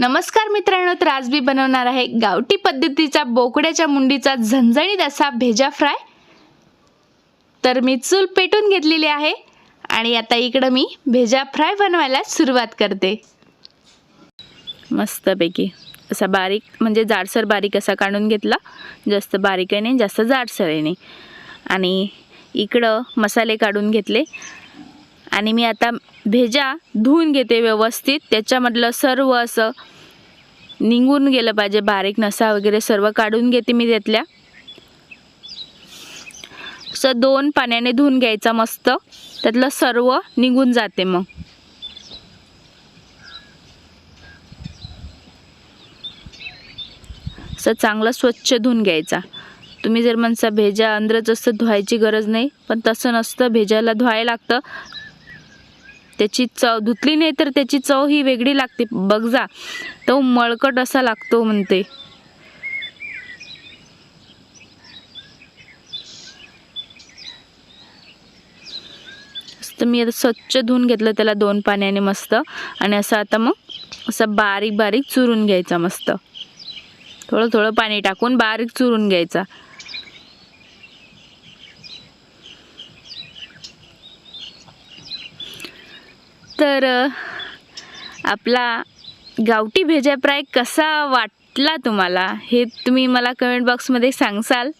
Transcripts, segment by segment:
नमस्कार मित्रांनो तर आज मी बनवणार आहे गावठी पद्धतीचा बोकड्याच्या मुंडीचा झणझणीत असा भेजा फ्राय. तर मी चूल पेटून घेतलेली आहे आणि आता इकडं मी भेजा फ्राय बनवायला सुरुवात करते. मस्तपैकी असा बारीक म्हणजे जाडसर बारीक असा काढून घेतला. जास्त बारीकही नाही जास्त जाडसरही नाही. आणि इकडं मसाले काढून घेतले. आणि मी आता भेजा धुवून घेते व्यवस्थित. त्याच्यामधलं सर्व असं निघून गेलं पाहिजे बारीक नसा वगैरे सर्व काढून घेते मी त्यातल्या. असं दोन पाण्याने धुवून घ्यायचा मस्त. त्यातलं सर्व निघून जाते मग. असं चांगलं स्वच्छ धुवून घ्यायचा. तुम्ही जर म्हणसा भेजा अंदरच असतं धुवायची गरज नाही पण तसं नसतं. भेजाला धुवायला लागतं. त्याची चव धुतली नाही तर त्याची चव ही वेगळी लागते. बघ जा तो मळकट असा लागतो म्हणते. तर मी आता स्वच्छ धुवून घेतलं त्याला दोन पाण्याने मस्त. आणि असं आता मग असं बारीक बारीक चुरून घ्यायचा मस्त. थोडं थोडं पाणी टाकून बारीक चुरून घ्यायचा. तर आपला गावठी भेजा फ्राय कसा वाटला तुम्हाला? हे तुम्ही मला कमेंट बॉक्समध्ये सांगसाल.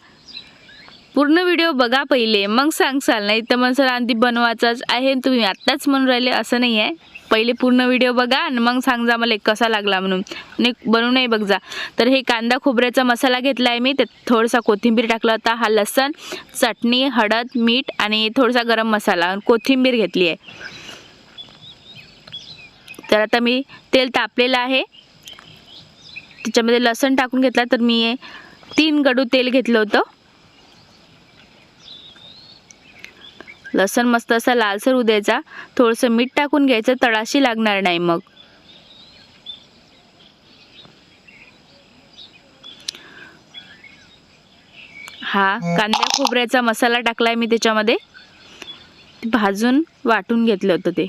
पूर्ण व्हिडिओ बघा पहिले मग सांगसाल. नाही तर मग सर आधी बनवायचाच आहे तुम्ही आत्ताच म्हणून राहिले असं नाही आहे पहिले पूर्ण व्हिडिओ बघा आणि मग सांगा मला एक कसा लागला म्हणून. आणि बनवूनही बघ जा. तर हे कांदा खोबऱ्याचा मसाला घेतला आहे मी त्यात थोडासा कोथिंबीर टाकला होता हा लसण चटणी हळद मीठ आणि थोडासा गरम मसाला. आणि कोथिंबीर घेतली आहे. तर आता मी तेल तापलेलं आहे. त्याच्यामध्ये लसण टाकून घेतला तर मी तीन गडू तेल घेतलं होतं. लसण मस्त असा लालसर उद्यायचा थोडंसं मीठ टाकून घ्यायचं. तळाशी लागणार नाही मग. हा कांद्या खोबऱ्याचा मसाला टाकलाय मी त्याच्यामध्ये. भाजून वाटून घेतलं होतं ते.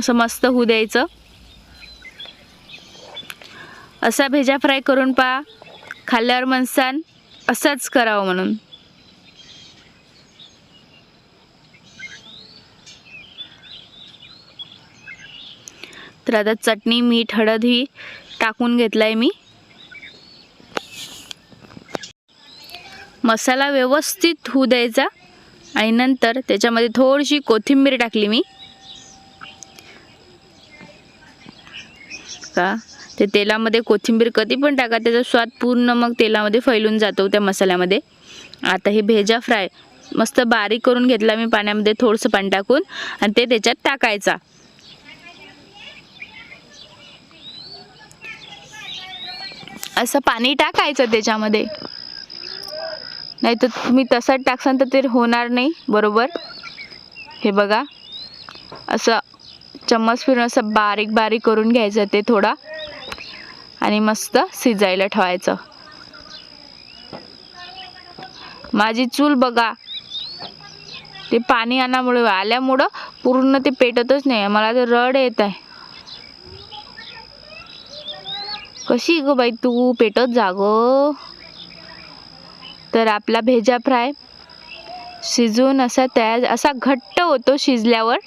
असं मस्त होऊ द्यायचं. असा भेजा फ्राय करून पहा. खाल्ल्यावर मनसान असाच करावं म्हणून. तर आता चटणी मीठ हळद ही टाकून घेतलाय मी. मसाला व्यवस्थित होऊ द्यायचा. आणि नंतर त्याच्यामध्ये थोडीशी कोथिंबीर टाकली मी. का ते तेलामध्ये कोथिंबीर कधी पण टाका त्याचा स्वाद पूर्ण मग तेलामध्ये फैलून जातो त्या मसाल्यामध्ये. आता हे भेजा फ्राय मस्त बारीक करून घेतला मी पाण्यामध्ये थोडंसं पाणी टाकून आणि ते त्याच्यात टाकायचा. असं पाणी टाकायचं त्याच्यामध्ये. नाही तर तुम्ही तसंच टाकसान तर ते होणार नाही बरोबर? हे बघा. असं चम्मच फिरून असं बारीक बारीक करून घ्यायचं ते थोडा. आणि मस्त शिजायला ठेवायचं. माझी चूल बघा. ते पाणी आणामुळे आल्यामुळं पूर्ण ते पेटतच नाही. मला तर रड येत आहे. कशी ग बाई तू? पेटत जा गं. तर आपला भेजा फ्राय शिजून असा तयार असा घट्ट होतो शिजल्यावर.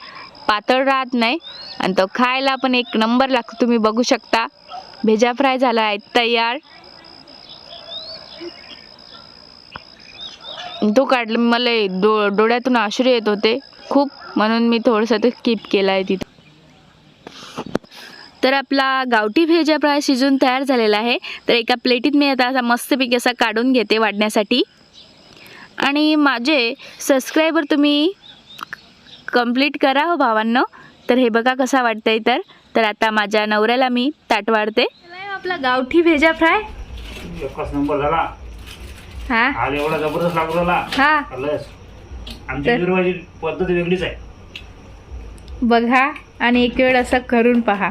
पातळ राहत नाही. आणि तो खायला पण एक नंबर लागतो तुम्ही बघू शकता. भेजा फ्राय झाला आहे तयार. तो काढला मला डो डोळ्यातून आश्रू येत होते. खूप म्हणून मी थोडंसं ते स्किप केलं आहे तिथं. तर आपला गावठी भेजा फ्राय शिजून तयार झालेला आहे. तर एका प्लेटीत मी आता असा मस्तपैकी असा काढून घेते वाढण्यासाठी. आणि माझे सबस्क्रायबर तुम्ही कंप्लीट करा हो भावांनो. तर हे बघा कसा वाटतंय तर. तर आता माझ्या नवऱ्याला मी ताट वाढते. आपला गावठी भेजा फ्राय. नंबर झाला. हा? आज एवढा जबरदस्त लागू राहिला. हा. खाल्लंस आमची तर- गिरवाची पद्धत वेगळीच आहे. बघा आणि एक वेळ असं करून पहा.